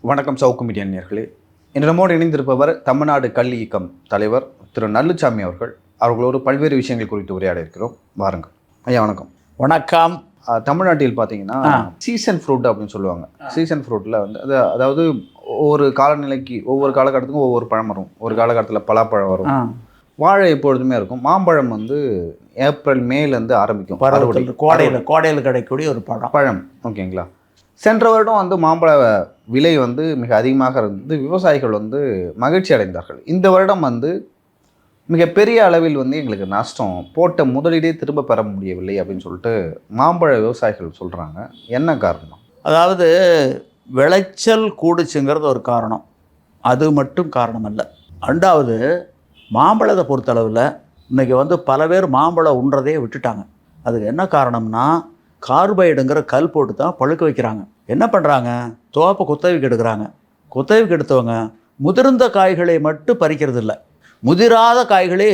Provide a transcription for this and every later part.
வணக்கம் சவுக்கு மீடியா நேர்களே. இன்று நம்மோடு இணைந்திருப்பவர் தமிழ்நாடு கல்வி இயக்கம் தலைவர் திரு நல்லுச்சாமி அவர்கள். அவர்களோடு பல்வேறு விஷயங்கள் குறித்து உரையாட இருக்கிறோம். வாருங்கள். ஐயா வணக்கம். வணக்கம். தமிழ்நாட்டில் பார்த்தீங்கன்னா. சீசன் ஃப்ரூட் அப்படின்னு சொல்லுவாங்க. சீசன் ஃப்ரூட்டில் வந்து அது அதாவது ஒவ்வொரு காலநிலைக்கு ஒவ்வொரு காலகட்டத்துக்கும் ஒவ்வொரு பழம் வரும். ஒரு காலகட்டத்தில் பலாப்பழம் வரும். வாழை எப்பொழுதுமே இருக்கும். மாம்பழம் வந்து ஏப்ரல் மேலேருந்து ஆரம்பிக்கும். கோடையில் கோடையில் கிடைக்கக்கூடிய ஒரு பழம். பழம். ஓகேங்களா? சென்ற வருடம் வந்து மாம்பழ விலை வந்து மிக அதிகமாக இருந்து விவசாயிகள் வந்து மகிழ்ச்சி அடைந்தார்கள். இந்த வருடம் வந்து மிகப்பெரிய அளவில் வந்து எங்களுக்கு நஷ்டம். போட்ட முதலீடே திரும்ப பெற முடியவில்லை அப்படின்னு சொல்லிட்டு மாம்பழ விவசாயிகள் சொல்கிறாங்க என்ன காரணம்? அதாவது விளைச்சல் கூடுச்சுங்கிறது ஒரு காரணம். அது மட்டும் காரணம் அல்ல ரெண்டாவது மாம்பழத்தை பொறுத்தளவில் இன்றைக்கி வந்து பல பேர் மாம்பழம் உண்றதே விட்டுட்டாங்க. அதுக்கு என்ன காரணம்னா கார்பைடுங்கிற கல் போட்டு தான் பழுக்க வைக்கிறாங்க. என்ன பண்ணுறாங்க தோப்பை குத்தகைக்கு எடுக்கிறாங்க. குத்தகைக்கு எடுத்தவங்க முதிர்ந்த காய்களை மட்டும் பறிக்கிறது இல்லை முதிராத காய்களே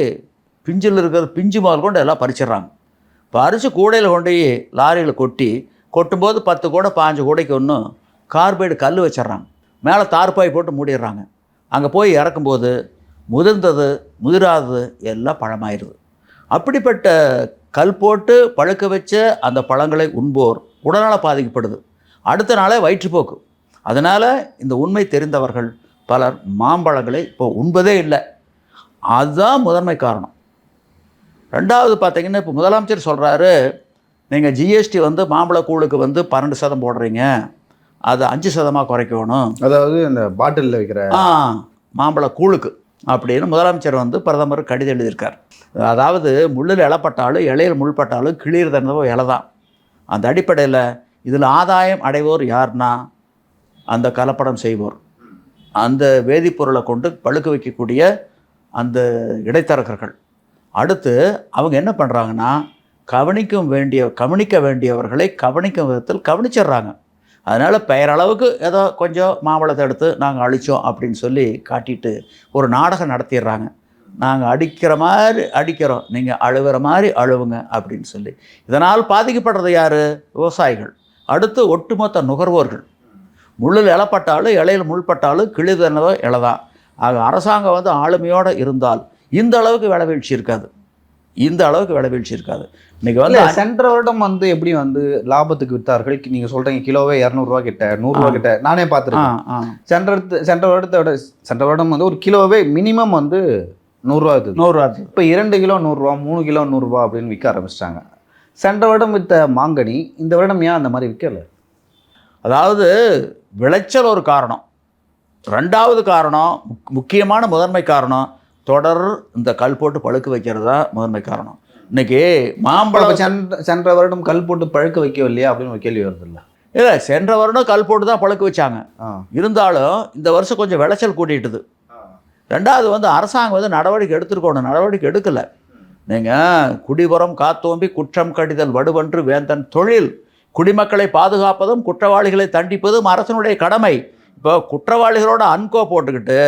பிஞ்சில் இருக்கிற பிஞ்சு முதல் கொண்டு எல்லாம் பறிச்சிடுறாங்க. பறித்து கூடையில் கொண்டு போய் லாரியில் கொட்டி கொட்டும்போது பத்து கூடை பாஞ்சு கூடைக்கு ஒன்றும் கார்பைடு கல் வச்சிடுறாங்க. மேலே தார்பாய் போட்டு மூடிடுறாங்க. அங்கே போய் இறக்கும்போது முதிர்ந்தது முதிராதது எல்லாம் பழமாயிருது. அப்படிப்பட்ட கல் போட்டு பழுக்க வச்ச அந்த பழங்களை உண்போர் உடல்நலம் பாதிக்கப்படுது. அடுத்த நாளே வயிற்றுப்போக்கு. அதனால் இந்த உண்மை தெரிந்தவர்கள் பலர் மாம்பழங்களை இப்போ உண்பதே இல்லை. அதுதான் முதன்மை காரணம். ரெண்டாவது பார்த்தீங்கன்னா இப்போ முதலமைச்சர் சொல்கிறாரு நீங்கள் ஜிஎஸ்டி வந்து மாம்பழ கூழுக்கு வந்து பன்னெண்டு சதம் போடுறீங்க. அதை அஞ்சு சதமாக குறைக்கணும். அதாவது இந்த பாட்டிலில் வைக்கிற ஆ மாம்பழ கூழுக்கு அப்படின்னு முதலமைச்சர் வந்து பிரதமர் கடிதம் எழுதியிருக்கார். அதாவது முள்ளில் இழப்பட்டாலும் இலையில் முள்பட்டாலும் கிளியர் தந்தவோ இலை தான் அந்த அடிப்படையில் இதில் ஆதாயம் அடைவோர் யார்னா அந்த கலப்படம் செய்வோர். அந்த வேதிப்பொருளை கொண்டு பழுக்க வைக்கக்கூடிய அந்த இடைத்தரகர்கள். அடுத்து அவங்க என்ன பண்ணுறாங்கன்னா கவனிக்கும் வேண்டிய கவனிக்க வேண்டியவர்களை கவனிக்கும் விதத்தில் கவனிச்சிடுறாங்க. அதனால் பெயரளவுக்கு ஏதோ கொஞ்சம் மாம்பழத்தை எடுத்து நாங்கள் அழித்தோம் அப்படின்னு சொல்லி காட்டிட்டு ஒரு நாடகம் நடத்திடுறாங்க. நாங்கள் அடிக்கிற மாதிரி அடிக்கிறோம். நீங்கள் அழுகிற மாதிரி அழுவுங்க அப்படின்னு சொல்லி. இதனால் பாதிக்கப்படுறது யார்? விவசாயிகள். அடுத்து ஒட்டுமொத்த நுகர்வோர்கள். முள்ளில் இலப்பட்டாலும் இலையில் முள்பட்டாலும் கிழிதனதோ இலைதான். ஆக அரசாங்கம் வந்து ஆளுமையோடு இருந்தால் இந்த அளவுக்கு விலை வீழ்ச்சி இருக்காது. இந்த அளவுக்கு விலை வீழ்ச்சி இருக்காது. இன்னைக்கு வந்து சென்ற வருடம் வந்து எப்படி வந்து லாபத்துக்கு வித்தார்கள்? நீங்க சொல்றீங்க கிலோவே இரநூறுவா கிட்ட நூறுரூவா. கிட்ட. நானே பார்த்துருக்கேன். ஆ சென்ற வருடத்து- சென்ற வருடத்தோட சென்ற வருடம் வந்து ஒரு கிலோவே மினிமம் வந்து நூறுரூவா இருந்தது. நூறுரூவா இப்போ இரண்டு கிலோ நூறுரூவா மூணு கிலோ நூறுரூவா அப்படின்னு விற்க ஆரம்பிச்சிட்டாங்க. சென்ற வருடம் வித்த மாங்கனி இந்த வருடம் ஏன் அந்த மாதிரி விற்கல? அதாவது விளைச்சல் ஒரு காரணம். ரெண்டாவது காரணம் முக்- முக்கியமான முதன்மை காரணம் தொடர் இந்த கல் போட்டு பழுக்க வைக்கிறது தான் முதன்மை காரணம். இன்னைக்கு மாம்பழம் சென்ற சென்ற வருடம் கல் போட்டு பழுக்க வைக்கவில்லையா அப்படின்னு ஒரு கேள்வி வருது இல்லை இல்லை சென்ற வருடம் கல் போட்டு தான் பழுக்க வச்சாங்க. இருந்தாலும் இந்த வருஷம் கொஞ்சம் விளைச்சல் கூட்டிட்டுது ரெண்டாவது வந்து அரசாங்கம் வந்து நடவடிக்கை எடுத்துருக்கணும். நடவடிக்கை எடுக்கலை. நீங்கள் குடிபுறம் காத்தோம்பி குற்றம் கடிதல் வடுவன்று வேந்தன் தொழில் குடிமக்களை பாதுகாப்பதும் குற்றவாளிகளை தண்டிப்பதும் அரசனுடைய கடமை. இப்போ குற்றவாளிகளோட அன்கோ போட்டுக்கிட்டு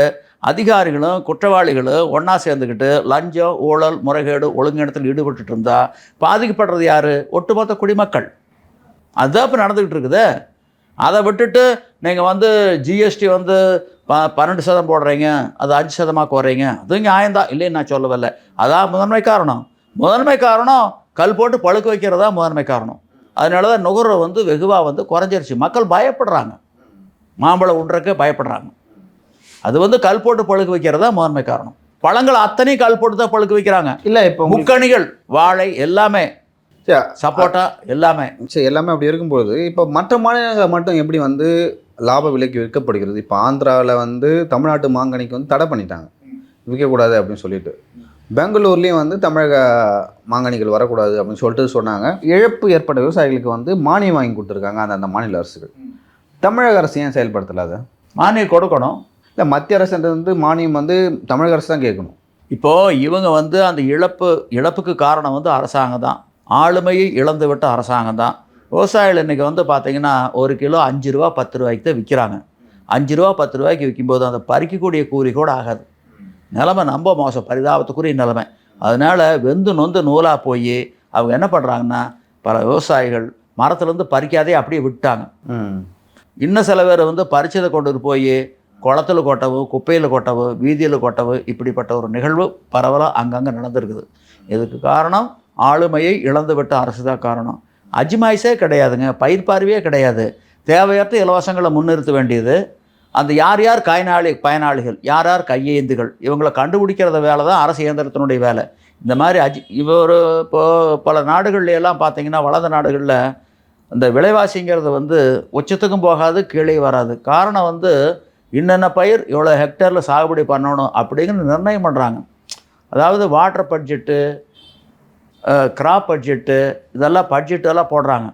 அதிகாரிகளும் குற்றவாளிகளும் ஒன்றா சேர்ந்துக்கிட்டு லஞ்சம் ஊழல் முறைகேடு ஒழுங்கினத்தில் ஈடுபட்டுட்டு இருந்தா பாதிக்கப்படுறது யார்? ஒட்டுமொத்த குடிமக்கள். அதுதான் இப்போ நடந்துக்கிட்டு இருக்குது. அதை விட்டுட்டு நீங்கள் வந்து ஜிஎஸ்டி வந்து ப பன்னெண்டு சதம் போடுறீங்க அது அஞ்சு சதமாக குறைங்க. அதுவும் நியாயம்தான். இல்லைன்னு நான் சொல்லவில்லை. அதான் முதன்மை காரணம். முதன்மை காரணம் கல் போட்டு பழுக்க வைக்கிறதா முதன்மை காரணம். அதனால தான் நுகர்வு வந்து வெகுவாக வந்து குறைஞ்சிருச்சு. மக்கள் பயப்படுறாங்க. மாம்பழம் உண்றக்கு பயப்படுறாங்க. அது வந்து கல் போட்டு பழுக்க வைக்கிறதா முதன்மை காரணம். பழங்கள் அத்தனையும் கல் போட்டு தான் பழுக்க வைக்கிறாங்க. இல்லை இப்போ முக்கணிகள் வாழை எல்லாமே சப்போட்டா எல்லாமே. சரி எல்லாமே அப்படி இருக்கும்போது இப்போ மற்ற மாநிலங்கள் மட்டும் எப்படி வந்து லாப விலைக்கு விற்கப்படுகிறது? இப்போ ஆந்திராவில் வந்து தமிழ்நாட்டு மாங்கனிக்கு வந்து தடை பண்ணிட்டாங்க. விற்கக்கூடாது அப்படின்னு சொல்லிட்டு. பெங்களூர்லேயும் வந்து தமிழக மாங்கனிகள் வரக்கூடாது அப்படின்னு சொல்லிட்டு சொன்னாங்க. இழப்பு ஏற்பட்ட விவசாயிகளுக்கு வந்து மானியம் வாங்கி கொடுத்துருக்காங்க அந்த அந்த மாநில அரசுகள். தமிழக அரசு ஏன் செயல்படுத்தல அதை? மானியம் கொடுக்கணும். இல்லை மத்திய அரசு வந்து மானியம் வந்து தமிழக அரசு தான் கேட்கணும். இப்போது இவங்க வந்து அந்த இழப்பு இழப்புக்கு காரணம் வந்து அரசாங்கம் தான். ஆளுமையை இழந்து விட்ட அரசாங்கம் தான். விவசாயிகள் இன்றைக்கி வந்து பார்த்திங்கன்னா ஒரு கிலோ அஞ்சு ரூபா பத்து ரூபாய்க்கு தான் விற்கிறாங்க அஞ்சு ரூபா பத்து ரூபாய்க்கு விற்கும்போது அந்த பறிக்கக்கூடிய கூலி கூட ஆகாது. நிலைமை ரொம்ப மோசம். பரிதாபத்துக்குரிய நிலைமை. அதனால் வெந்து நொந்து நூலாக போய் அவங்க என்ன பண்ணுறாங்கன்னா பல விவசாயிகள் மரத்துலேருந்து பறிக்காதே அப்படியே விட்டாங்க. இன்னும் சில பேர் வந்து பறிச்சதை கொண்டு போய் குளத்துல கொட்டவோ குப்பையில் கொட்டவோ வீதியில் கொட்டவோ இப்படிப்பட்ட ஒரு நிகழ்வு பரவலாக அங்கங்கே நடந்திருக்குது. இதுக்கு காரணம்? ஆளுமையை இழந்துவிட்ட அரசு தான் காரணம். அஜ்மாய்ஸே கிடையாதுங்க. பயிர் பார்வையே கிடையாது. தேவையற்ற இலவசங்களை முன்னிறுத்த வேண்டியது. அந்த யார் யார் காய்நாளி பயனாளிகள் யார் யார் கையேந்துகள் இவங்களை கண்டுபிடிக்கிறத வேலை தான் அரசு இயந்திரத்தினுடைய வேலை. இந்த மாதிரி அஜி இவர் இப்போ பல நாடுகள்ல எல்லாம் பார்த்தீங்கன்னா வளர்ந்த நாடுகளில் இந்த விலைவாசிங்கிறது வந்து உச்சத்துக்கும் போகாது கீழே வராது. காரணம் வந்து இன்னென்ன பயிர் இவ்வளோ ஹெக்டேரில் சாகுபடி பண்ணணும் அப்படிங்கிற நிர்ணயம் பண்ணுறாங்க அதாவது வாட்டர் பட்ஜெட்டு கிராப் பட்ஜெட்டு இதெல்லாம் பட்ஜெட்டெல்லாம் போடுறாங்க.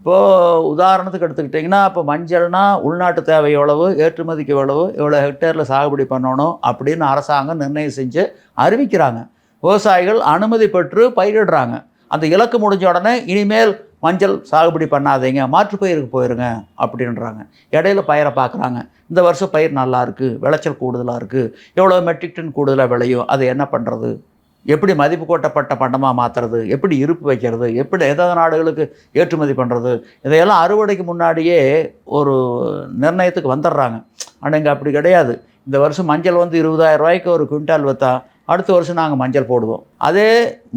இப்போது உதாரணத்துக்கு எடுத்துக்கிட்டிங்கன்னா இப்போ மஞ்சள்னால் உள்நாட்டு தேவை எவ்வளவு ஏற்றுமதிக்கு எவ்வளவு இவ்வளோ ஹெக்டேரில் சாகுபடி பண்ணணும் அப்படின்னு அரசாங்கம் நிர்ணயம் செஞ்சு அறிவிக்கிறாங்க. விவசாயிகள் அனுமதி பெற்று பயிரிடுறாங்க. அந்த இலக்கு முடிஞ்ச உடனே இனிமேல் மஞ்சள் சாகுபடி பண்ணாதீங்க மாற்று பயிருக்கு போயிருங்க அப்படின்றாங்க. இடையில பயிரை பார்க்குறாங்க. இந்த வருஷம் பயிர் நல்லா இருக்குது விளைச்சல் கூடுதலாக இருக்குது எவ்வளோ மெட்ரிக் டன் கூடுதலாக விளையும் அது என்ன பண்ணுறது எப்படி மதிப்பு கூட்டப்பட்ட பண்டமாக மாற்றுறது எப்படி இருப்பு வைக்கிறது? எப்படி எதாவது நாடுகளுக்கு ஏற்றுமதி பண்ணுறது இதையெல்லாம் அறுவடைக்கு முன்னாடியே ஒரு நிர்ணயத்துக்கு வந்துடுறாங்க. ஆனால் இங்கே அப்படி கிடையாது. இந்த வருஷம் மஞ்சள் வந்து இருபதாயிரம் ரூபாய்க்கு ஒரு குவிண்டால் விற்றா அடுத்த வருஷம் நாங்கள் மஞ்சள் போடுவோம். அதே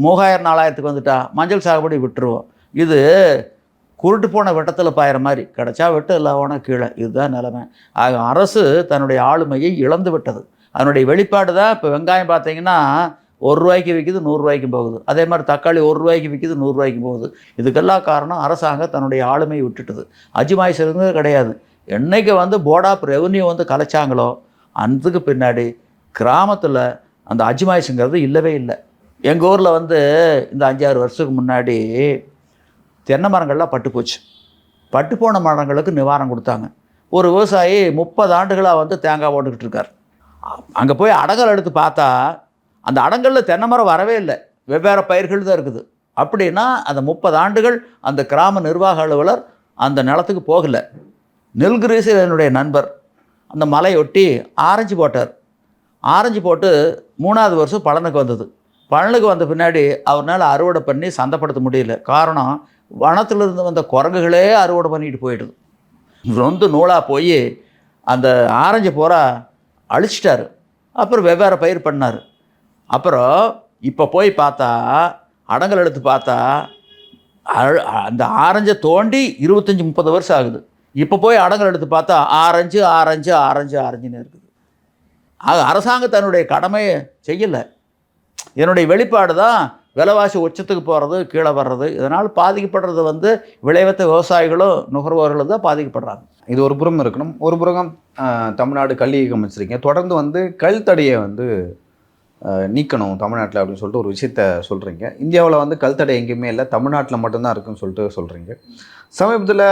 மூவாயிரம் நாலாயிரத்துக்கு வந்துட்டால் மஞ்சள் சாகுபடி விட்டுருவோம். இது குருட்டு போன வெட்டத்தில் பாயிற மாதிரி. கிடச்சா வெட்டு இல்லாமனா கீழே. இதுதான் நிலைமை. ஆக அரசு தன்னுடைய ஆளுமையை இழந்து விட்டது. அதனுடைய வெளிப்பாடு தான் இப்போ வெங்காயம் பார்த்தீங்கன்னா ஒரு ரூபாய்க்கு விற்கிது நூறுரூவாய்க்கும் போகுது. அதே மாதிரி தக்காளி ஒரு ரூபாய்க்கு விற்கிது நூறுரூவாய்க்கும் போகுது. இதுக்கெல்லாம் காரணம் அரசாங்கம் தன்னுடைய ஆளுமையை விட்டுட்டுது. அஜிமாய்ஸ் இருந்தது கிடையாது. என்றைக்கு வந்து போர்ட் ஆஃப் ரெவன்யூ வந்து கலைச்சாங்களோ அதுக்கு பின்னாடி கிராமத்தில் அந்த அஜிமாய்ஸுங்கிறது இல்லவே இல்லை. எங்கள் ஊரில் வந்து இந்த அஞ்சாறு வருஷத்துக்கு முன்னாடி தென்னை மரங்கள்லாம் பட்டு போச்சு. பட்டு போன மரங்களுக்கு நிவாரணம் கொடுத்தாங்க. ஒரு விவசாயி முப்பது ஆண்டுகளாக வந்து தேங்காய் போட்டுக்கிட்டு இருக்கார். அங்கே போய் அடங்கல் எடுத்து பார்த்தா அந்த அடங்கலில் தென்னை மரம் வரவே இல்லை. வெவ்வேறு பயிர்கள் தான் இருக்குது. அப்படின்னா அந்த முப்பது ஆண்டுகள் அந்த கிராம நிர்வாக அலுவலர் அந்த நிலத்துக்கு போகலை. நெல்கிரீஸில் என்னுடைய நண்பர் அந்த மலையொட்டி ஆரஞ்சு போட்டார். ஆரஞ்சு போட்டு மூணாவது வருஷம் பலனுக்கு வந்தது. பலனுக்கு வந்த பின்னாடி அவர்னால அறுவடை பண்ணி சந்தைப்படுத்த முடியல. காரணம் வனத்திலிருந்து வந்த குரங்குகளே அறுவடை பண்ணிட்டு போயிடுது. ரொம்ப நூலாக போய் அந்த ஆரஞ்சு பூரா அழிச்சிட்டாரு. அப்புறம் வெவ்வேறு பயிர் பண்ணார். அப்புறம் இப்போ போய் பார்த்தா அடங்கல் எடுத்து பார்த்தா அழ- அந்த ஆரஞ்சை தோண்டி இருபத்தஞ்சி முப்பது வருஷம் ஆகுது. இப்போ போய் அடங்கல் எடுத்து பார்த்தா ஆரஞ்சு ஆரஞ்சு ஆரஞ்சு ஆரஞ்சுன்னு இருக்குது. ஆக அரசாங்கம் தன்னுடைய கடமையை செய்யலை. என்னுடைய வெளிப்பாடு தான் விலைவாசி உச்சத்துக்கு போகிறது கீழே வர்றது இதனால் பாதிக்கப்படுறது வந்து விளைவித்த விவசாயிகளும் நுகர்வோர்களும் தான் பாதிக்கப்படுறாங்க. இது ஒரு புறம் இருக்கணும். ஒரு புறம் தமிழ்நாடு கல்வி இயக்கம் தொடர்ந்து வந்து கல் தடையை வந்து நீக்கணும் தமிழ்நாட்டில் அப்படின்னு சொல்லிட்டு ஒரு விஷயத்த சொல்கிறீங்க இந்தியாவில் வந்து கல் தடை எங்கேயுமே இல்லை. தமிழ்நாட்டில் மட்டும்தான் இருக்குன்னு சொல்லிட்டு சொல்கிறீங்க சமீபத்தில்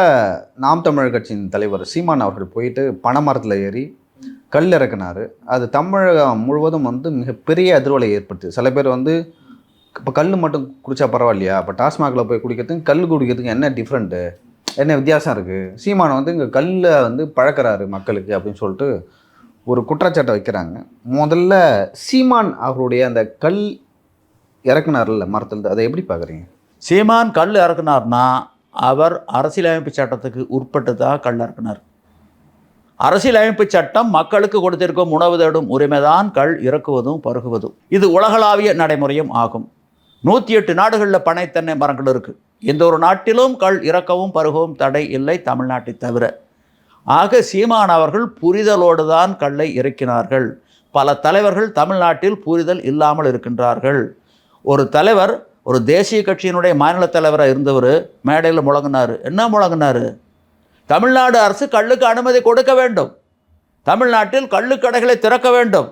நாம் தமிழர் கட்சியின் தலைவர் சீமான் அவர்கள் போயிட்டு பனைமரத்தில் ஏறி கல் இறக்குனார். அது தமிழகம் முழுவதும் வந்து மிகப்பெரிய அதிர்வலை ஏற்படுத்து சில பேர் வந்து இப்போ கல் மட்டும் குடித்தா பரவாயில்லையா? இப்போ டாஸ்மாகில் போய் குடிக்கிறதுக்கு கல் குடிக்கிறதுக்கு என்ன டிஃப்ரெண்ட்டு என்ன வித்தியாசம் இருக்குது சீமான் வந்து இங்கே கல்லை வந்து பழக்கிறாரு மக்களுக்கு அப்படின்னு சொல்லிட்டு ஒரு குற்றச்சாட்டை வைக்கிறாங்க. முதல்ல சீமான் அவருடைய அந்த கல் இறக்குனார்ல மரத்தில் அதை எப்படி பார்க்குறீங்க சீமான் கல் இறக்குனார்னா அவர் அரசியலமைப்பு சட்டத்துக்கு உட்பட்டு தான் கல் இறக்குனார். அரசியலமைப்பு சட்டம் மக்களுக்கு கொடுத்திருக்கும் உணவு தேடும் உரிமைதான் கல் இறக்குவதும் பருகுவதும். இது உலகளாவிய நடைமுறையும் ஆகும். நூற்றி எட்டு நாடுகளில் பனை தென்னை மரங்கள் இருக்குது எந்த ஒரு நாட்டிலும் கல் இறக்கவும் பருகவும் தடை இல்லை தமிழ்நாட்டை தவிர. ஆக சீமான் அவர்கள் புரிதலோடு தான் கல்லை இறக்கினார்கள். பல தலைவர்கள் தமிழ்நாட்டில் புரிதல் இல்லாமல் இருக்கின்றார்கள். ஒரு தலைவர் ஒரு தேசிய கட்சியினுடைய மாநில தலைவராக இருந்தவர் மேடையில் முழங்கினார். என்ன முழங்கினார்? தமிழ்நாடு அரசு கல்லுக்கு அனுமதி கொடுக்க வேண்டும். தமிழ்நாட்டில் கள்ளுக்கடைகளை திறக்க வேண்டும்.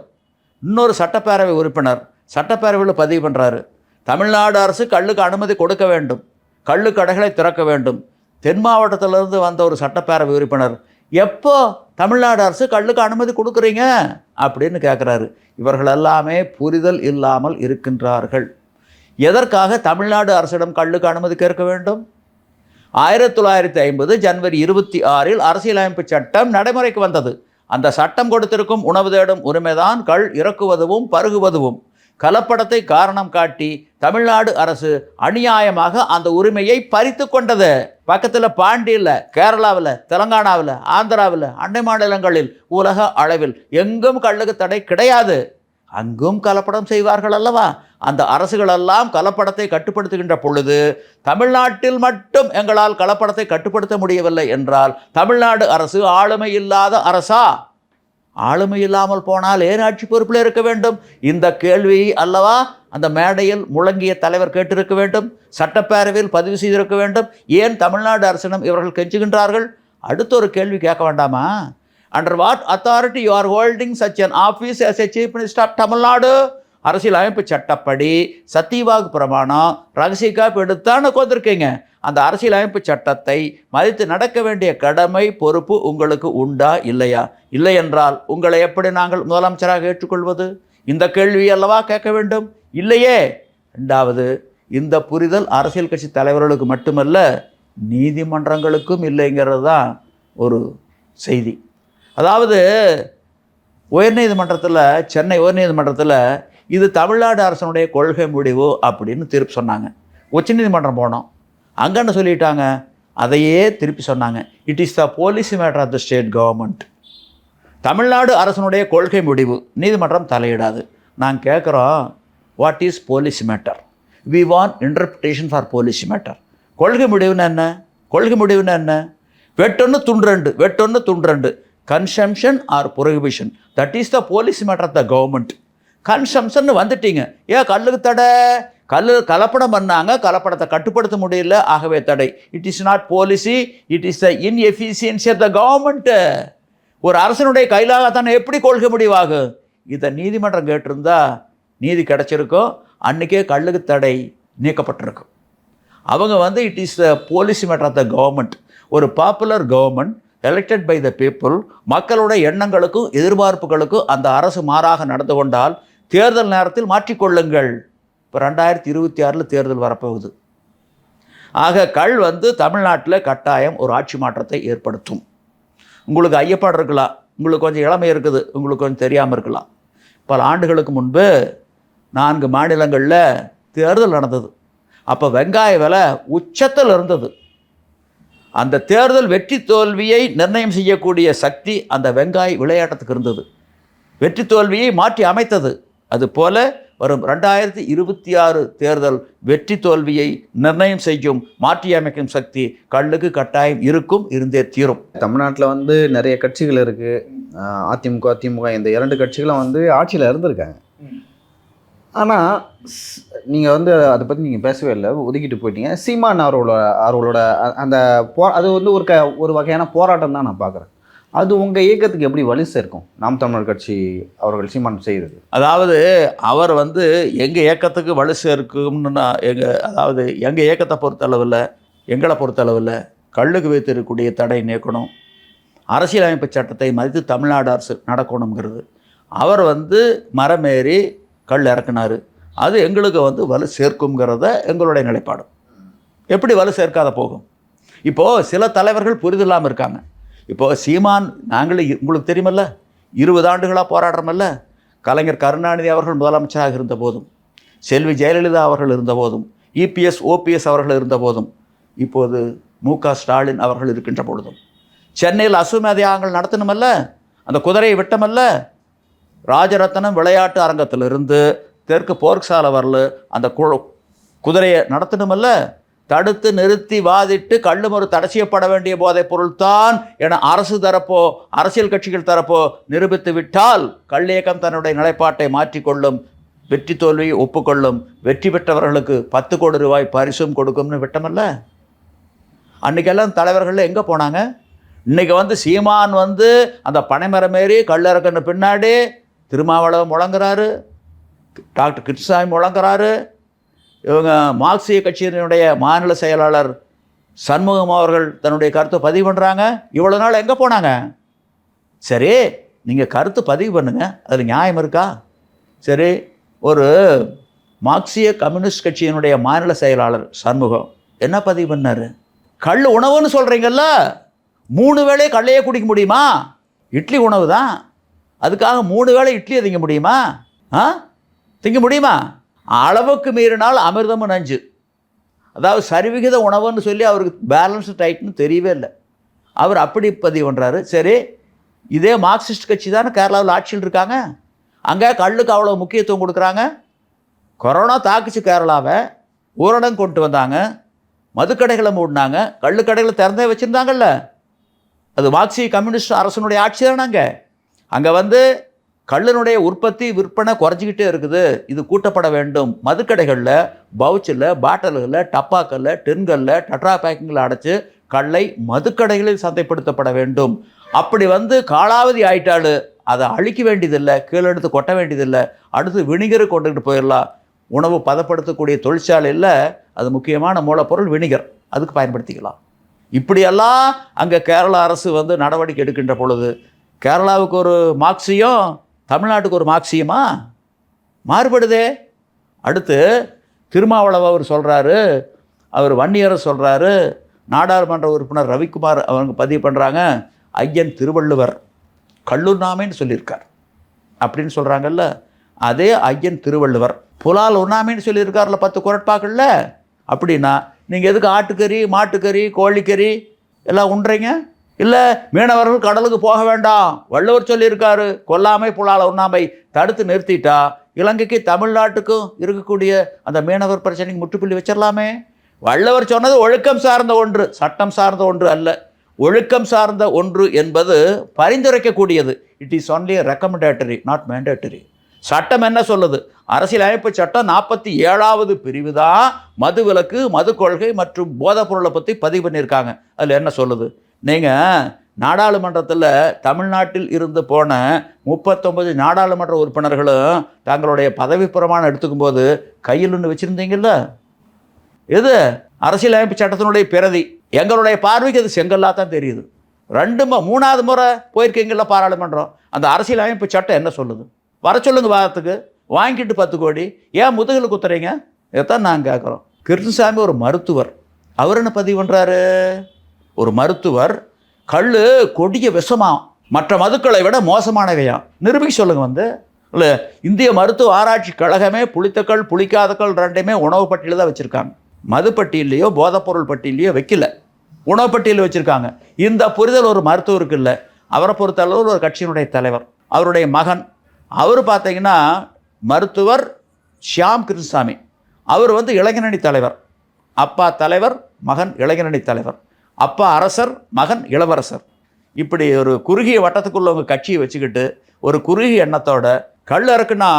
இன்னொரு சட்டப்பேரவை உறுப்பினர் சட்டப்பேரவையில் பதிவு பண்ணுறாரு தமிழ்நாடு அரசு கல்லுக்கு அனுமதி கொடுக்க வேண்டும். கள்ளுக்கடைகளை திறக்க வேண்டும். தென் மாவட்டத்திலிருந்து வந்த ஒரு சட்டப்பேரவை உறுப்பினர் எப்போ தமிழ்நாடு அரசு கல்லுக்கு அனுமதி கொடுக்குறீங்க? அப்படின்னு கேட்குறாரு இவர்கள் எல்லாமே புரிதல் இல்லாமல் இருக்கின்றார்கள். எதற்காக தமிழ்நாடு அரசிடம் கல்லுக்கு அனுமதி கேட்க வேண்டும்? ஆயிரத்தி தொள்ளாயிரத்தி ஐம்பது ஜனவரி இருபத்தி ஆறில் அரசியலமைப்பு சட்டம் நடைமுறைக்கு வந்தது. அந்த சட்டம் கொடுத்திருக்கும் உணவு தேடும் உரிமைதான் கள் இறக்குவதுவும் பருகுவதுவும். கலப்படத்தை காரணம் காட்டி தமிழ்நாடு அரசு அநியாயமாக அந்த உரிமையை பறித்து கொண்டது. பக்கத்தில் பாண்டியில் கேரளாவில் தெலங்கானாவில் ஆந்திராவில் அண்டை மாநிலங்களில் உலக அளவில் எங்கும் கள்ளுக்கு தடை கிடையாது. அங்கும் கலப்படம் செய்வார்கள் அல்லவா? அந்த அரசுகளெல்லாம் கலப்படத்தை கட்டுப்படுத்துகின்ற பொழுது தமிழ்நாட்டில் மட்டும் எங்களால் கலப்படத்தை கட்டுப்படுத்த முடியவில்லை என்றால் தமிழ்நாடு அரசு ஆளுமை இல்லாத அரசா? ஆளுமை இல்லாமல் போனால் ஏன் ஆட்சி பொறுப்பில் இருக்க வேண்டும்? இந்த கேள்வி அல்லவா? அந்த மேடையில் முழங்கிய தலைவர் கேட்டிருக்க வேண்டும். சட்டப்பேரவையில் பதிவு செய்திருக்க வேண்டும். ஏன் தமிழ்நாடு அரசிடம் இவர்கள் கெஞ்சுகின்றார்கள்? அடுத்த ஒரு கேள்வி கேட்க வேண்டாமா? Under what authority you are holding such an office as a chief minister of Tamil Nadu அரசியல் அமைப்பு சட்டப்படி சத்தியவாக்கு பிரமாணம் ரகசிய காப்பு எடுத்தான்னு உட்காந்துருக்கீங்க அந்த அரசியலமைப்பு சட்டத்தை மதித்து நடக்க வேண்டிய கடமை பொறுப்பு உங்களுக்கு உண்டா இல்லையா? இல்லை என்றால் உங்களை எப்படி நாங்கள் முதலமைச்சராக ஏற்றுக்கொள்வது? இந்த கேள்வி அல்லவா கேட்க வேண்டும்? இல்லையே. ரெண்டாவது இந்த புரிதல் அரசியல் கட்சி தலைவர்களுக்கு மட்டுமல்ல நீதிமன்றங்களுக்கும் இல்லைங்கிறது தான் ஒரு செய்தி. அதாவது உயர்நீதிமன்றத்தில் சென்னை உயர்நீதிமன்றத்தில் இது தமிழ்நாடு அரசனுடைய கொள்கை முடிவு அப்படின்னு திருப்பி சொன்னாங்க. உச்சநீதிமன்றம் போனோம். அங்கே என்ன சொல்லிட்டாங்க. அதையே திருப்பி சொன்னாங்க. It is the police matter of the state government Tamil Nadu அரசனுடைய கொள்கை முடிவு. நீதிமன்றம் தலையிடாது. நான் கேட்குறோம் what is police matter we want interpretation for police matter கொள்கை முடிவுன்னு என்ன? கொள்கை முடிவுன்னு என்ன? வெட்டொன்று துண்டுரெண்டு வெட்டொன்று துண்டுரெண்டு consumption or prohibition that is the police matter of the government consumption வந்துட்டீங்க. ஏன் கல்லுக்கு தடை? கல் கலப்படம் பண்ணாங்க. கலப்படத்தை கட்டுப்படுத்த முடியல. ஆகவே தடை. It is not policy it is the inefficiency of the government ஒரு அரசனுடைய கையிலாகத்தானே எப்படி கொள்கை முடிவாகும் இதை நீதிமன்றம் கேட்டிருந்தா நீதி கிடச்சிருக்கும் அன்றைக்கே கல்லுக்கு தடை நீக்கப்பட்டிருக்கும் அவங்க வந்து it is the policy matter of the government ஒரு popular government elected by the people மக்களோட எண்ணங்களுக்கும் எதிர்பார்ப்புகளுக்கும் அந்த அரசு மாறாக நடந்து கொண்டால் தேர்தல் நேரத்தில் மாற்றிக்கொள்ளுங்கள். இப்போ ரெண்டாயிரத்தி இருபத்தி ஆறில் தேர்தல் வரப்போகுது. ஆக கள் வந்து தமிழ்நாட்டில் கட்டாயம் ஒரு ஆட்சி மாற்றத்தை ஏற்படுத்தும். உங்களுக்கு ஐயப்பாடு இருக்கலாம் உங்களுக்கு கொஞ்சம் இளமை இருக்குது. உங்களுக்கு கொஞ்சம் தெரியாமல் இருக்கலாம். பல ஆண்டுகளுக்கு முன்பு நான்கு மாநிலங்களில் தேர்தல் நடந்தது. அப்போ வெங்காய விலை உச்சத்தில் இருந்தது. அந்த தேர்தல் வெற்றி தோல்வியை நிர்ணயம் செய்யக்கூடிய சக்தி அந்த வெங்காய விளையாட்டத்துக்கு இருந்தது. வெற்றி தோல்வியை மாற்றி அமைத்தது. அதுபோல வரும் ரெண்டாயிரத்தி இருபத்தி ஆறு தேர்தல் வெற்றி தோல்வியை நிர்ணயம் செய்யும் மாற்றியமைக்கும் சக்தி கல்லுக்கு கட்டாயம் இருக்கும் இருந்தே தீரும். தமிழ்நாட்டில் வந்து நிறைய கட்சிகள் இருக்குது அதிமுக அதிமுக திமுக இந்த இரண்டு கட்சிகளும் வந்து ஆட்சியில் இருந்திருக்காங்க. ஆனால் நீங்கள் வந்து அதை பற்றி நீங்கள் பேசவே இல்லை ஒதுக்கிட்டு போயிட்டீங்க. சீமான் அவர்களோட அவர்களோட அந்த போ அது வந்து ஒரு க ஒரு வகையான போராட்டம் தான் நான் பார்க்குறேன் அது உங்கள் இயக்கத்துக்கு எப்படி வலு சேர்க்கும்? நாம் தமிழர் கட்சி அவர்கள் சீமான் செய்கிறது அதாவது அவர் வந்து எங்கள் இயக்கத்துக்கு வலு சேர்க்கும்னு எங்கள் அதாவது எங்கள் இயக்கத்தை பொறுத்தளவில் எங்களை பொறுத்தளவில் கல்லுக்கு வைத்திருக்கக்கூடிய தடை நீக்கணும் அரசியலமைப்பு சட்டத்தை மதித்து தமிழ்நாடு அரசு நடக்கணுங்கிறது. அவர் வந்து மரமேறி கல் இறக்குனாரு. அது எங்களுக்கு வந்து வலு சேர்க்குங்கிறத எங்களுடைய நிலைப்பாடு. எப்படி வலு சேர்க்காத போகும்? இப்போது சில தலைவர்கள் புரிதில்லாமல் இருக்காங்க. இப்போ சீமான் நாங்களே உங்களுக்கு தெரியுமல்ல? இருபது ஆண்டுகளாக போராடுறோமல்ல? கலைஞர் கருணாநிதி அவர்கள் முதலமைச்சராக இருந்த போதும் செல்வி ஜெயலலிதா அவர்கள் இருந்த போதும் இபிஎஸ் ஓபிஎஸ் அவர்கள் இருந்த போதும் இப்போது மு க ஸ்டாலின் அவர்கள் இருக்கின்ற பொழுதும். சென்னையில் அசுமதியாகங்கள் நடத்தணுமல்ல? அந்த குதிரையை விட்டமல்ல? ராஜரத்னம் விளையாட்டு அரங்கத்திலிருந்து தெற்கு போர்க் சாலை வரல அந்த குதிரையை நடத்தணுமல்ல? தடுத்து நிறுத்தி வாதிட்டு கள்ளுமறு தடை செய்யப்பட வேண்டிய போதைப் பொருள்தான் என அரசு தரப்போ அரசியல் கட்சிகள் தரப்போ நிரூபித்து விட்டால் கள்ளியக்கம் தன்னுடைய நிலைப்பாட்டை மாற்றிக்கொள்ளும் வெற்றி தோல்வியை ஒப்புக்கொள்ளும் வெற்றி பெற்றவர்களுக்கு பத்து கோடி ரூபாய் பரிசும் கொடுக்கும்னு விட்டமல்ல? அன்றைக்கெல்லாம் தலைவர்கள் எங்கே போனாங்க? இன்னைக்கு வந்து சீமான் வந்து அந்த பனைமரம் ஏறி கல்லறக்கன்னு பின்னாடி திருமாவளவன் முழங்குறாரு டாக்டர் கிருஷ்ணசாமி முழங்குறாரு இவங்க மார்க்சிய கட்சியினுடைய மாநில செயலாளர் சண்முகம் அவர்கள் தன்னுடைய கருத்தை பதிவு பண்ணுறாங்க இவ்வளோ நாள் எங்கே போனாங்க? சரி நீங்கள் கருத்து பதிவு பண்ணுங்கள் அதில் நியாயம் இருக்கா? சரி ஒரு மார்க்சிய கம்யூனிஸ்ட் கட்சியினுடைய மாநில செயலாளர் சண்முகம் என்ன பதிவு பண்ணார்? கல் உணவுன்னு சொல்கிறீங்கல்ல மூணு வேளையே கல்லையே குடிக்க முடியுமா? இட்லி உணவு தான் அதுக்காக மூணு வேளை இட்லியை திங்க முடியுமா? ஆ? திங்க முடியுமா? அளவுக்கு மீறினால் அமிர்தமும் நஞ்சு. அதாவது சரிவிகித உணவுன்னு சொல்லி அவருக்கு பேலன்ஸ் டைட்னு தெரியவே இல்லை. அவர் அப்படி பதிவு பண்ணுறாரு சரி இதே மார்க்சிஸ்ட் கட்சி தானே கேரளாவில் ஆட்சியில் இருக்காங்க? அங்கே கல்லுக்கு அவ்வளோ முக்கியத்துவம் கொடுக்குறாங்க? கொரோனா தாக்குச்சு கேரளாவை ஊரடங்கு கொண்டு வந்தாங்க. மதுக்கடைகளை மூடினாங்க. கள்ளுக்கடைகளை திறந்தே வச்சுருந்தாங்கல்ல. அது மார்க்சி கம்யூனிஸ்ட் அரசனுடைய ஆட்சி தானே அங்கே வந்து கள்ளனுடைய உற்பத்தி விற்பனை குறைஞ்சிக்கிட்டே இருக்குது. இது கூட்டப்பட வேண்டும். மதுக்கடைகளில் பவுச்சில் பாட்டில்களில் டப்பாக்களில் டென்களில் டட்ரா பேக்கிங்கில் அடைச்சு கல்லை மதுக்கடைகளில் சந்தைப்படுத்தப்பட வேண்டும். அப்படி வந்து காலாவதி ஆயிட்டாலு அதை அழிக்க வேண்டியதில்லை கீழே எடுத்து கொட்ட வேண்டியதில்லை. அடுத்து வினிகரு கொண்டுக்கிட்டு போயிடலாம். உணவு பதப்படுத்தக்கூடிய தொழிற்சாலையில் அது முக்கியமான மூலப்பொருள் வினிகர். அதுக்கு பயன்படுத்திக்கலாம். இப்படியெல்லாம் அங்கே கேரளா அரசு வந்து நடவடிக்கை எடுக்கின்ற பொழுது கேரளாவுக்கு ஒரு மார்க்சியும் தமிழ்நாட்டுக்கு ஒரு மார்க்சியமா? மாறுபடுதே. அடுத்து திருமாவளவ அவர் சொல்கிறாரு அவர் வன்னியரை சொல்கிறாரு நாடாளுமன்ற உறுப்பினர் ரவிக்குமார் அவங்க பதிவு பண்ணுறாங்க ஐயன் திருவள்ளுவர் கல்லுண்ணாமைன்னு சொல்லியிருக்கார். அப்படின்னு சொல்கிறாங்கல்ல அதே ஐயன் திருவள்ளுவர் புலால் உண்ணாமைன்னு சொல்லியிருக்கார்ல பத்து குரட்பாக்கள்ல. அப்படின்னா நீங்கள் எதுக்கு ஆட்டுக்கறி மாட்டுக்கறி கோழிக்கறி எல்லாம் உண்றீங்க? இல்லை மீனவர்கள் கடலுக்கு போக வேண்டாம். வள்ளுவர் சொல்லியிருக்காரு கொல்லாமை புலால் உண்ணாமை தடுத்து நிறுத்திட்டா இலங்கைக்கு தமிழ்நாட்டுக்கும் இருக்கக்கூடிய அந்த மீனவர் பிரச்சனைக்கு முற்றுப்புள்ளி வச்சிடலாமே வள்ளுவர் சொன்னது ஒழுக்கம் சார்ந்த ஒன்று சட்டம் சார்ந்த ஒன்று அல்ல. ஒழுக்கம் சார்ந்த ஒன்று என்பது பரிந்துரைக்கக்கூடியது. It is only recommendatory not mandatory சட்டம் என்ன சொல்லுது? அரசியலமைப்பு சட்டம் நாற்பத்தி ஏழாவது பிரிவு தான் மது விலக்கு மது கொள்கை மற்றும் போதைப் பொருளை பற்றி பதிவு பண்ணியிருக்காங்க. அதில் என்ன சொல்லுது? நீங்கள் நாடாளுமன்றத்தில் தமிழ்நாட்டில் இருந்து போன முப்பத்தொம்பது நாடாளுமன்ற உறுப்பினர்களும் தங்களுடைய பதவி பிரமாணம் எடுத்துக்கும் போது கையில் ஒன்று வச்சுருந்தீங்கல்ல? எது? அரசியலமைப்பு சட்டத்தினுடைய பிரதி. எங்களுடைய பார்வைக்கு அது செங்கல்லாக தான் தெரியுது. ரெண்டு மு- மூணாவது முறை போயிருக்கீங்கள பாராளுமன்றம். அந்த அரசியலமைப்பு சட்டம் என்ன சொல்லுது? வர சொல்லுங்க வாரத்துக்கு. வாங்கிட்டு பத்து கோடி. ஏன் முதுகில் குத்துறீங்க? இதைத்தான் நாங்கள் கேட்குறோம் கிருஷ்ணசாமி ஒரு மருத்துவர். அவர் என்ன பதிவு பண்ணுறாரு ஒரு மருத்துவர் கல் கொடிய விஷமாம் மற்ற மதுக்களை விட மோசமானவையாம் நிரூபிக்க சொல்லுங்க வந்து. இல்லை இந்திய மருத்துவ ஆராய்ச்சி கழகமே புளித்தக்கள் புளிக்காதக்கள் ரெண்டையுமே உணவு பட்டியலில் தான் வச்சுருக்காங்க. மது பட்டியலையோ போதைப்பொருள் பட்டியலையோ வைக்கல. உணவு பட்டியலில் வச்சுருக்காங்க. இந்த புரிதல் ஒரு மருத்துவருக்கு இல்லை. அவரை பொறுத்தளவு ஒரு கட்சியினுடைய தலைவர். அவருடைய மகன். அவர் பார்த்தீங்கன்னா மருத்துவர் ஷியாம் கிருஷ்ணசாமி. அவர் வந்து இளைஞரணி தலைவர். அப்பா தலைவர் மகன் இளைஞரணி தலைவர். அப்பா அரசர் மகன் இளவரசர். இப்படி ஒரு குறுகிய வட்டத்துக்குள்ள உங்கள் கட்சியை வச்சுக்கிட்டு ஒரு குறுகிய எண்ணத்தோட கல் இருக்குன்னா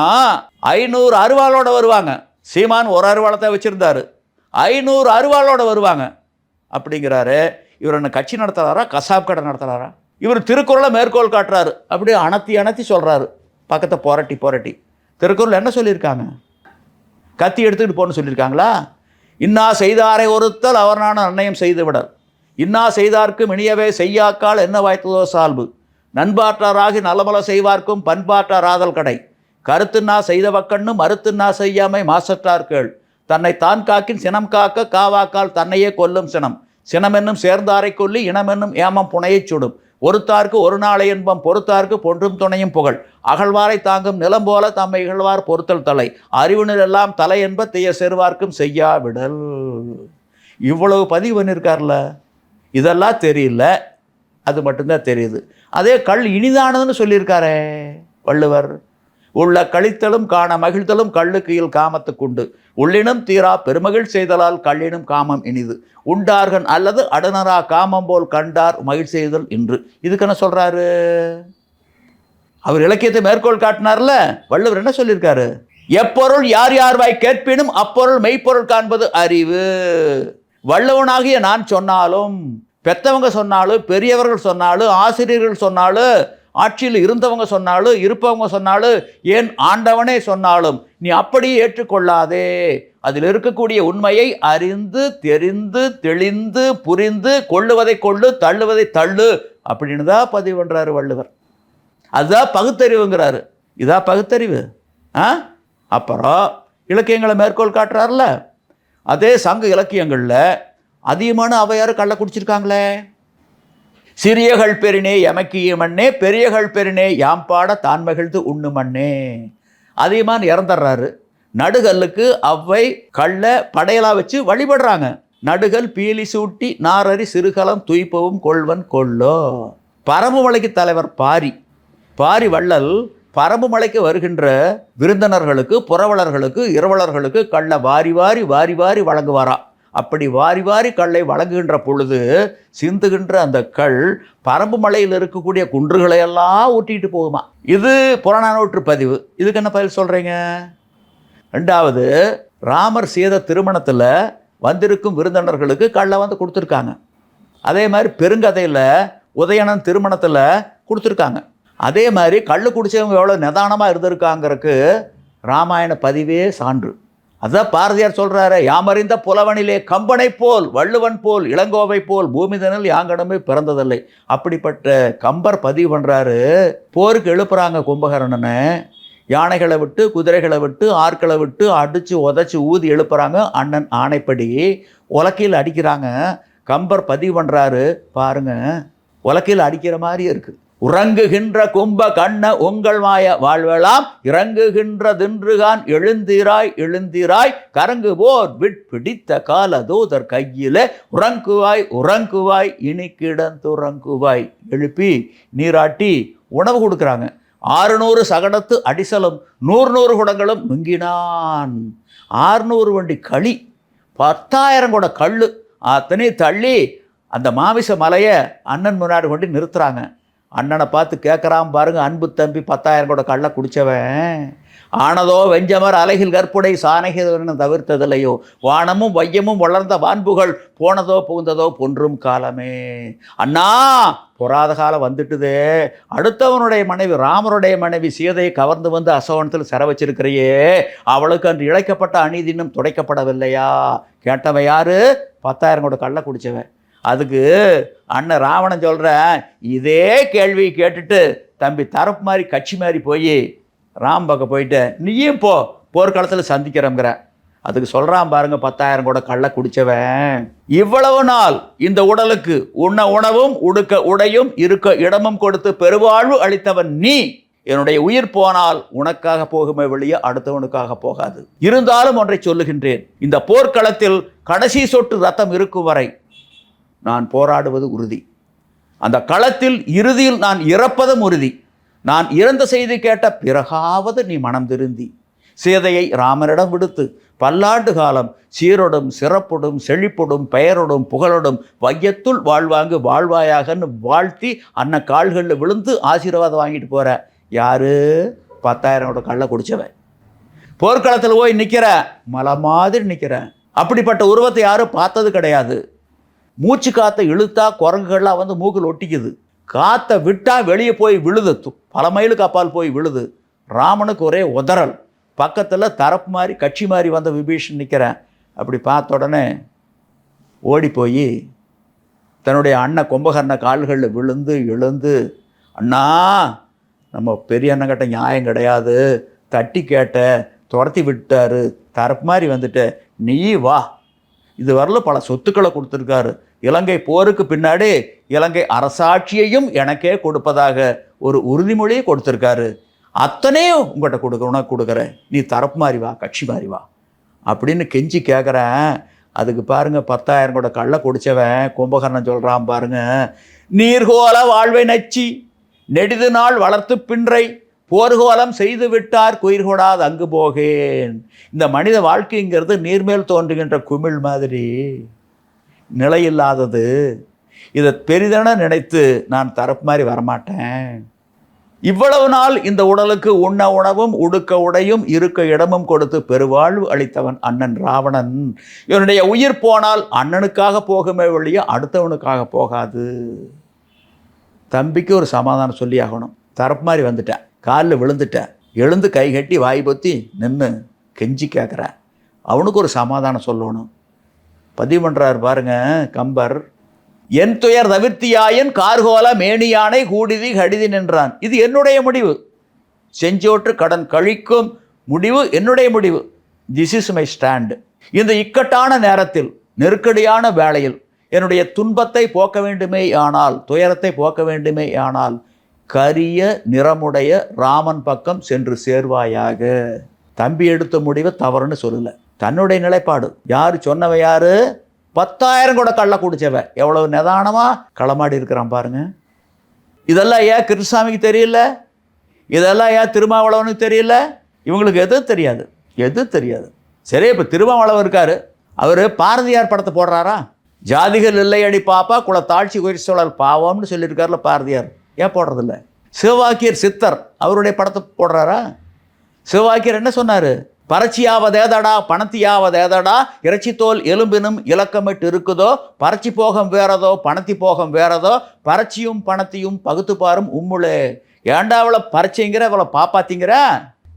ஐநூறு அருவாளோட வருவாங்க. சீமான் ஒரு அருவாளத்தை வச்சுருந்தாரு. ஐநூறு அருவாளோட வருவாங்க. அப்படிங்கிறாரு. இவர் என்ன கட்சி நடத்துகிறாரா கசாப் கடை நடத்துகிறாரா இவர் திருக்குறளை மேற்கோள் காட்டுறாரு. அப்படியே அணத்தி அணத்தி சொல்கிறாரு பக்கத்தை போரட்டி புரட்டி. திருக்குறள் என்ன சொல்லியிருக்காங்க? கத்தி எடுத்துக்கிட்டு போகணும்னு சொல்லியிருக்காங்களா? இன்னா செய்தாரை ஒருத்தல் அவர் நான் அன்னையம் செய்து விடல் இன்னா செய்தார்க்கும் இனியவே செய்யாக்கால் என்ன வாய்த்ததோ சால்பு. நண்பாற்றாராகி நலமல செய்வார்க்கும் பண்பாற்றார் ஆதல் கடை. கருத்துன்னா செய்தவக்கண்ணும் மறுத்துன்னா செய்யாமை மாசற்றார் கேள். தன்னை தான் காக்கின் சினம் காக்க காவாக்கால் தன்னையே கொல்லும் சினம். சினமென்னும் சேர்ந்தாரை கொல்லி இனமென்னும் ஏமம் புனையைச் சுடும். ஒருத்தார்க்கு ஒரு நாளை இன்பம் பொறுத்தார்க்கு பொன்றும் துணையும் புகழ். அகழ்வாரை தாங்கும் நிலம் போல தம்மை இகழ்வார் பொறுத்தல் தலை. அறிவினர் எல்லாம் தலை என்ப தீய செருவார்க்கும் செய்யாவிடல். இவ்வளவு பதிவு பண்ணியிருக்கார்ல இதெல்லாம் தெரியல அது மட்டும்தான் தெரியுது. அதே கல் இனிதானதுன்னு சொல்லியிருக்காரே வள்ளுவர். உள்ள கழித்தலும் காண மகிழ்தலும் கள்ளுக்கு இயல் காமத்துக்குண்டு உள்ளினும் தீரா பெருமகிழ் செய்தலால் கள்ளினும் காமம் இனிது. உண்டார்கன் அல்லது அடனரா காமம் போல் கண்டார் மகிழ் செய்தல் இன்று. இதுக்கு என்ன அவர் இலக்கியத்தை மேற்கோள் காட்டினார்ல வள்ளுவர் என்ன சொல்லியிருக்காரு? எப்பொருள் யார் யார் வாய் கேட்பினும் அப்பொருள் மெய்ப்பொருள் காண்பது அறிவு. வல்லவனாகிய நான் சொன்னாலும் பெத்தவங்க சொன்னாலும் பெரியவர்கள் சொன்னாலும் ஆசிரியர்கள் சொன்னாலும் ஆட்சியில் இருந்தவங்க சொன்னாலும் இருப்பவங்க சொன்னாலும் ஏன் ஆண்டவனே சொன்னாலும் நீ அப்படியே ஏற்றுக்கொள்ளாதே. அதில் இருக்கக்கூடிய உண்மையை அறிந்து தெரிந்து தெளிந்து புரிந்து கொள்ளுவதை கொள்ளு தள்ளுவதை தள்ளு அப்படின்னு தான் பதிவு வள்ளுவர். அதுதான் பகுத்தறிவுங்கிறாரு. இதான் பகுத்தறிவு. ஆ? அப்புறம் இலக்கியங்களை மேற்கோள் காட்டுறாருல அதே சங்க இலக்கியங்களில் அதிகமான அவையார் கள்ள குடிச்சிருக்காங்களே. சிறியகள் பெருனே எமக்கிய மண்ணே பெரியகள் பெருனே யாம் பாட தான் மகிழ்ந்து உண்ணு மண்ணே. அதிகமான இறந்துடுறாரு நடுகல்லுக்கு அவ்வை கல்லை படையலாக வச்சு வழிபடுறாங்க. நடுகல் பீலி சூட்டி நாரரி சிறுகலம் துய்ப்பவும் கொள்வன் கொள்ளோ பரம்புமலைக்கு தலைவர் பாரி. பாரி வள்ளல் பரம்பு மலைக்கு வருகின்ற விருந்தினர்களுக்கு புறவலர்களுக்கு இரவலர்களுக்கு கல்லை வாரி வாரி வாரி வாரி வழங்குவாராம் அப்படி வாரி வாரி கல்லை வழங்குகின்ற பொழுது சிந்துகின்ற அந்த கல் பரம்பு மலையில் இருக்கக்கூடிய குன்றுகளை எல்லாம் ஊட்டிட்டு போகுமா? இது புறநானூற்று பதிவு. இதுக்கு என்ன பதில் சொல்கிறீங்க ரெண்டாவது ராமர் சீத திருமணத்தில் வந்திருக்கும் விருந்தினர்களுக்கு கல்லை வந்து கொடுத்துருக்காங்க. அதே மாதிரி பெருங்கதையில் உதயணன் திருமணத்தில் கொடுத்துருக்காங்க. அதே மாதிரி கல் குடிச்சவங்க எவ்வளோ நிதானமாக இருந்திருக்காங்கிறதுக்கு ராமாயண பதிவே சான்று. அதுதான் பாரதியார் சொல்கிறாரு யாமறிந்த புலவனிலே கம்பனை போல் வள்ளுவன் போல் இளங்கோவை போல் பூமிதனில் யாங்கனமே பிறந்ததில்லை. அப்படிப்பட்ட கம்பர் பதிவு பண்ணுறாரு போருக்கு எழுப்புறாங்க கும்பகர்ணனை. யானைகளை விட்டு குதிரைகளை விட்டு ஆட்களை விட்டு அடித்து உதச்சி ஊதி எழுப்புறாங்க அண்ணன் ஆணைப்படி. உலக்கையில் அடிக்கிறாங்க. கம்பர் பதிவு பண்ணுறாரு பாருங்க உலக்கையில் அடிக்கிற மாதிரி இருக்குது உறங்குகின்ற கும்ப கண்ண உங்கள் மாய வாழ்வலாம். இறங்குகின்ற தின்றுகான் எழுந்திராய் எழுந்திராய். கரங்கு போர் விட் பிடித்த கால தூதர் கையில. உறங்குவாய் உறங்குவாய் இனி கிடந்துறங்குவாய் எழுப்பி நீராட்டி உணவு கொடுக்குறாங்க. ஆறுநூறு சகடத்து அடிசலும் நூறு நூறு குடங்களும் நுங்கினான் ஆறுநூறு வண்டி களி பத்தாயிரம் கூட கல் அத்தனை தள்ளி அந்த மாமிச மலையை அண்ணன் முன்னாடி கொண்டு நிறுத்துறாங்க. அண்ணனை பார்த்து கேட்குறான் பாருங்க அன்பு தம்பி பத்தாயிரம் கூட கள்ள குடிச்சவன். ஆனதோ வெஞ்சமர் அலைகில் கற்புடை சானகிதவன் தவிர்த்ததில்லையோ. வானமும் வையமும் வளர்ந்த வான்புகள் போனதோ புகுந்ததோ பொன்றும் காலமே. அண்ணா பொறாத காலம் வந்துட்டுதே. அடுத்தவனுடைய மனைவி ராமருடைய மனைவி சீதையை கவர்ந்து வந்து அசோகனத்தில் சிற வச்சிருக்கிறையே. அவளுக்கு அன்று இழைக்கப்பட்ட அநீதி இன்னும் துடைக்கப்படவில்லையா? கேட்டவன் யாரு? பத்தாயிரம் கூட கள்ள குடிச்சவன். அதுக்கு அண்ணன் ராவணன் சொல்கிறேன் இதே கேள்வி கேட்டுட்டு தம்பி தரப்பு மாதிரி கட்சி மாதிரி போய் ராம் பக்கம் போயிட்டு நீயும் போ போர்க்களத்தில் சந்திக்கிறோங்கிற அதுக்கு சொல்கிறான் பாருங்க பத்தாயிரம் கூட கள்ள குடித்தவன் இவ்வளவு நாள் இந்த உடலுக்கு உண்ண உணவும் உடுக்க உடையும் இருக்க இடமும் கொடுத்து பெருவாழ்வு அளித்தவன் நீ. என்னுடைய உயிர் போனால் உனக்காக போகுமே வெளியே அடுத்தவனுக்காக போகாது. இருந்தாலும் ஒன்றை சொல்லுகின்றேன். இந்த போர்க்களத்தில் கடைசி சொட்டு ரத்தம் இருக்கும் வரை நான் போராடுவது உறுதி. அந்த களத்தில் இறுதியில் நான் இறப்பதும் உறுதி. நான் இறந்த செய்தி கேட்ட பிறகாவது நீ மனம் திருந்தி. சீதையை ராமனிடம் விடுத்து பல்லாண்டு காலம் சீரொடும் சிறப்பொடும் செழிப்பொடும் பெயரொடும் புகழொடும் வையத்துள் வாழ்வாங்கு வாழ்வாயாகன்னு வாழ்த்தி அன்ன கால்களில் விழுந்து ஆசீர்வாதம் வாங்கிட்டு போகிற யாரு? பத்தாயிரம் கள்ள குடித்தவன் போர்க்களத்தில் போய் நிற்கிற மலை மாதிரி நிற்கிறேன் அப்படிப்பட்ட உருவத்தை யாரும் பார்த்தது கிடையாது. மூச்சு காற்றை இழுத்தா குரங்குகள்லாம் வந்து மூக்கில் ஒட்டிக்குது. காற்றை விட்டால் வெளியே போய் விழுது. பல மைலுக்கு அப்பால் போய் விழுது. ராமனுக்கு ஒரே உதறல். பக்கத்தில் தரப்பு மாதிரி கட்சி மாதிரி வந்த விபீஷன் நிற்கிறேன் அப்படி பார்த்த உடனே ஓடி போய் தன்னுடைய அண்ணன் கும்பகர்ண கால்களில் விழுந்து எழுந்து அண்ணா நம்ம பெரிய அண்ணங்கிட்ட நியாயம் கிடையாது. தட்டி கேட்ட துரத்தி விட்டாரு. தரப்பு மாதிரி வந்துட்ட. நீ வா. இது வரல பல சொத்துக்களை கொடுத்துருக்காரு. இலங்கை போருக்கு பின்னாடி இலங்கை அரசாட்சியையும் எனக்கே கொடுப்பதாக ஒரு உறுதிமொழியை கொடுத்துருக்காரு. அத்தனையும் உங்கள்கிட்ட கொடுக்க உனக்கு கொடுக்குறேன். நீ தரப்பு மாறி வா கட்சி மாறி வா. அப்படின்னு கெஞ்சி கேட்குறேன் அதுக்கு பாருங்க பத்தாயிரம் கூட கள்ள குடிச்சவன் கும்பகர்ணன் சொல்கிறான் பாருங்கள் நீர்கோல வாழ்வை நச்சி நெடிது நாள் வளர்த்து பின்றை போர்கோலம் செய்து விட்டார் குயிர்கொடாது அங்கு போகேன். இந்த மனித வாழ்க்கைங்கிறது நீர்மேல் தோன்றுகின்ற குமிழ் மாதிரி. நிலையில்லாதது. இதை பெரிதென நினைத்து நான் தரப்பு மாதிரி வரமாட்டேன். இவ்வளவு நாள் இந்த உடலுக்கு உண்ண உணவும் உடுக்க உடையும் இருக்க இடமும் கொடுத்து பெருவாழ்வு அளித்தவன் அண்ணன் ராவணன். இவனுடைய உயிர் போனால் அண்ணனுக்காக போகுமே வழியோ அடுத்தவனுக்காக போகாது. தம்பிக்கு ஒரு சமாதானம் சொல்லி ஆகணும். தரப்பு மாதிரி வந்துட்டேன். காலில் விழுந்துட்டேன். எழுந்து கை கட்டி வாய் பொத்தி நின்று கெஞ்சி கேட்குறேன் அவனுக்கு ஒரு சமாதானம் சொல்லணும். பதிவு பண்ணுறாரு பாருங்க கம்பர். என் துயர் தவிர்த்தியாயன் கார்கோல மேனியானை கூடிதி கடிதி நின்றான். இது என்னுடைய முடிவு. செஞ்சோற்று கடன் கழிக்கும் முடிவு என்னுடைய முடிவு. திஸ் இஸ் மை ஸ்டாண்டு இந்த இக்கட்டான நேரத்தில் நெருக்கடியான வேளையில் என்னுடைய துன்பத்தை போக்க வேண்டுமே ஆனால் துயரத்தை போக்க வேண்டுமே ஆனால் கரிய நிறமுடைய ராமன் பக்கம் சென்று சேர்வாயாக. தம்பி எடுத்த முடிவை தவறுன்னு சொல்லலை. தன்னுடைய நிலைப்பாடு. யார் சொன்னவ யார்? பத்தாயிரம் கூட கள்ள குடிச்சவ. எவ்வளவு நிதானமாக களமாடி இருக்கிறான் பாருங்க. இதெல்லாம் ஏன் கிருஷ்ணசாமிக்கு தெரியல? இதெல்லாம் ஏன் திருமாவளவனுக்கு தெரியல? இவங்களுக்கு எதுவும் தெரியாது. எது தெரியாது. சரி இப்போ திருமாவளவன் இருக்காரு. அவர் பாரதியார் படத்தை போடுறாரா? ஜாதிகள் இல்லையடி பாப்பா குல தாழ்ச்சி உயிர் பாவம்னு சொல்லியிருக்காருல பாரதியார். ஏன் போடுறதில்ல? சிவவாக்கியர் சித்தர் அவருடைய படத்தை போடுறாரா? சிவவாக்கியர் என்ன சொன்னார்? பறச்சியாவதேதடா பணத்தியாவதேதடா இறைச்சி தோல் எலும்பினும் இலக்கமிட்டு இருக்குதோ பறச்சி போகம் வேறதோ பணத்தி போகம் வேறதோ பறச்சியும் பணத்தையும் பகுத்து பாரும் உம்முளே. ஏன்டா அவளை பறிச்சிங்கிற அவளை பாப்பாத்திங்கிற?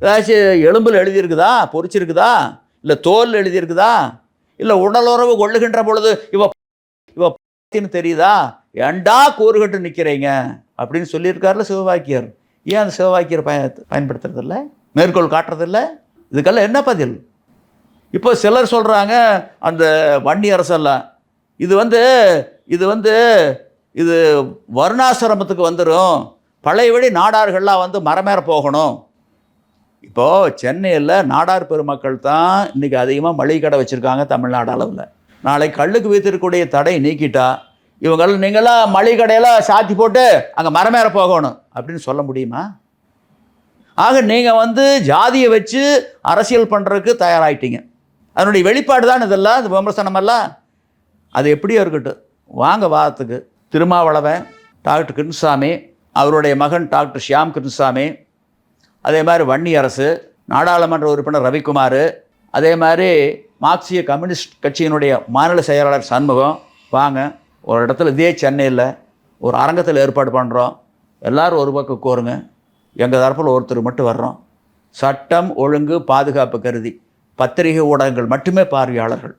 ஏதாச்சும் எலும்பில் எழுதியிருக்குதா? பொறிச்சிருக்குதா? இல்லை தோல் எழுதியிருக்குதா? இல்லை உடலுறவு கொள்ளுகின்ற பொழுது இவ இவத்தின்னு தெரியுதா? ஏண்டா கூறுகட்டு நிற்கிறீங்க அப்படின்னு சொல்லியிருக்காருல சிவவாக்கியர் ஏன் அந்த சிவவாக்கியர் பய பயன்படுத்துறதில்ல? மேற்கோள் காட்டுறதில்லை? இதுக்கெல்லாம் என்ன பதில்? இப்போ சிலர் சொல்கிறாங்க அந்த வன்னி அரசெல்லாம் இது வந்து இது வந்து இது வருணாசிரமத்துக்கு வந்துடும் பழையபடி நாடார்கள்லாம் வந்து மரமேற போகணும். இப்போது சென்னையில் நாடார் பெருமக்கள் தான் இன்றைக்கி அதிகமாக மளிகை கடை வச்சுருக்காங்க தமிழ்நாடு அளவில். நாளை கல்லுக்கு வைத்திருக்கக்கூடிய தடை நீக்கிட்டா இவங்கெல்லாம் நீங்களாம் மளிகை கடையெல்லாம் சாத்தி போட்டு அங்கே மரமேற போகணும் அப்படின்னு சொல்ல முடியுமா? ஆக நீங்கள் வந்து ஜாதியை வச்சு அரசியல் பண்ணுறதுக்கு தயாராகிட்டீங்க அதனுடைய வெளிப்பாடு தான் இதெல்லாம் இந்த விமர்சனமெல்லாம் அது எப்படியோ இருக்கட்டும். வாங்க வாதத்துக்கு திருமாவளவன் டாக்டர் கிருஷ்ணசாமி அவருடைய மகன் டாக்டர் ஷியாம் கிருஷ்ணசாமி அதே மாதிரி வன்னி அரசு நாடாளுமன்ற உறுப்பினர் ரவிக்குமார் அதே மாதிரி மார்க்சிய கம்யூனிஸ்ட் கட்சியினுடைய மாநில செயலாளர் சண்முகம். வாங்க ஒரு இடத்துல இதே சென்னையில் ஒரு அரங்கத்தில் ஏற்பாடு பண்ணுறோம் எல்லோரும் ஒரு பக்கம் கோருங்க. எங்கள் தரப்பில் ஒருத்தர் மட்டும் வர்றோம். சட்டம் ஒழுங்கு பாதுகாப்பு கருதி பத்திரிகை ஊடகங்கள் மட்டுமே பார்வையாளர்கள்.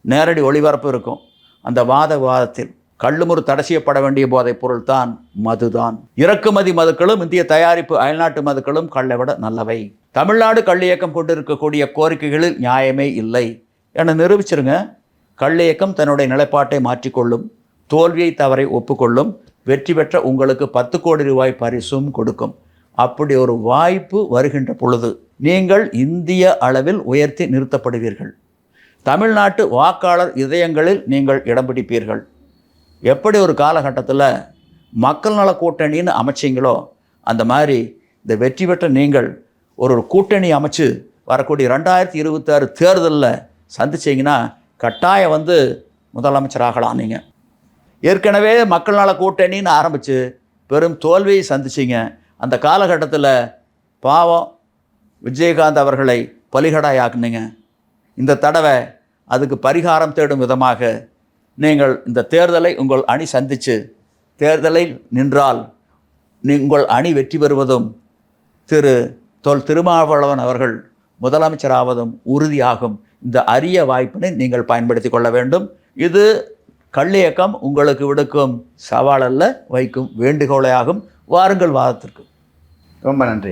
நேரடி ஒளிபரப்பு இருக்கும். அந்த வாத வாதத்தில் கள்ளுமுறு தடை செய்யப்பட வேண்டிய போதைப் பொருள் தான் மதுதான். இறக்குமதி மதுக்களும் இந்திய தயாரிப்பு அயல்நாட்டு மதுக்களும் கள்ளை விட நல்லவை. தமிழ்நாடு கள்ள இயக்கம் கொண்டிருக்கக்கூடிய கோரிக்கைகளில் நியாயமே இல்லை. என நிரூபிச்சிருங்க. கள்ள இயக்கம் தன்னுடைய நிலைப்பாட்டை மாற்றிக்கொள்ளும் தோல்வியை தவறை ஒப்புக்கொள்ளும் வெற்றி பெற்ற உங்களுக்கு பத்து கோடி ரூபாய் பரிசும் கொடுக்கும். அப்படி ஒரு வாய்ப்பு வருகின்ற பொழுது நீங்கள் இந்திய அளவில் உயர்த்தி நிறுத்தப்படுவீர்கள். தமிழ்நாட்டு வாக்காளர் இதயங்களில் நீங்கள் இடம் பிடிப்பீர்கள். எப்படி ஒரு காலகட்டத்தில் மக்கள் நல கூட்டணின்னு அமைச்சிங்களோ அந்த மாதிரி இந்த வெற்றி பெற்ற நீங்கள் ஒரு ஒரு கூட்டணி அமைச்சு வரக்கூடிய ரெண்டாயிரத்தி இருபத்தாறு தேர்தலில் சந்திச்சிங்கன்னா கட்டாயம் வந்து முதலமைச்சராகலாம் நீங்கள் ஏற்கனவே மக்கள் நல கூட்டணின்னு ஆரம்பித்து பெரும் தோல்வியை சந்திச்சிங்க. அந்த காலகட்டத்தில் பாவம் விஜயகாந்த் அவர்களை பலிகடாயாக்குனீங்க இந்த தடவை அதுக்கு பரிகாரம் தேடும் விதமாக நீங்கள் இந்த தேர்தலை உங்கள் அணி சந்தித்து தேர்தலில் நின்றால் நீ- உங்கள் அணி வெற்றி பெறுவதும் திரு தொல் திருமாவளவன் அவர்கள் முதலமைச்சராவதும் உறுதியாகும். இந்த அரிய வாய்ப்பினை நீங்கள் பயன்படுத்தி கொள்ள வேண்டும். இது கள்ளியக்கம் உங்களுக்கு விடுக்கும் சவாலல்ல வைக்கும் வேண்டுகோளையாகும். வாருங்கள் வாதத்திற்கு. ரொம்ப நன்றி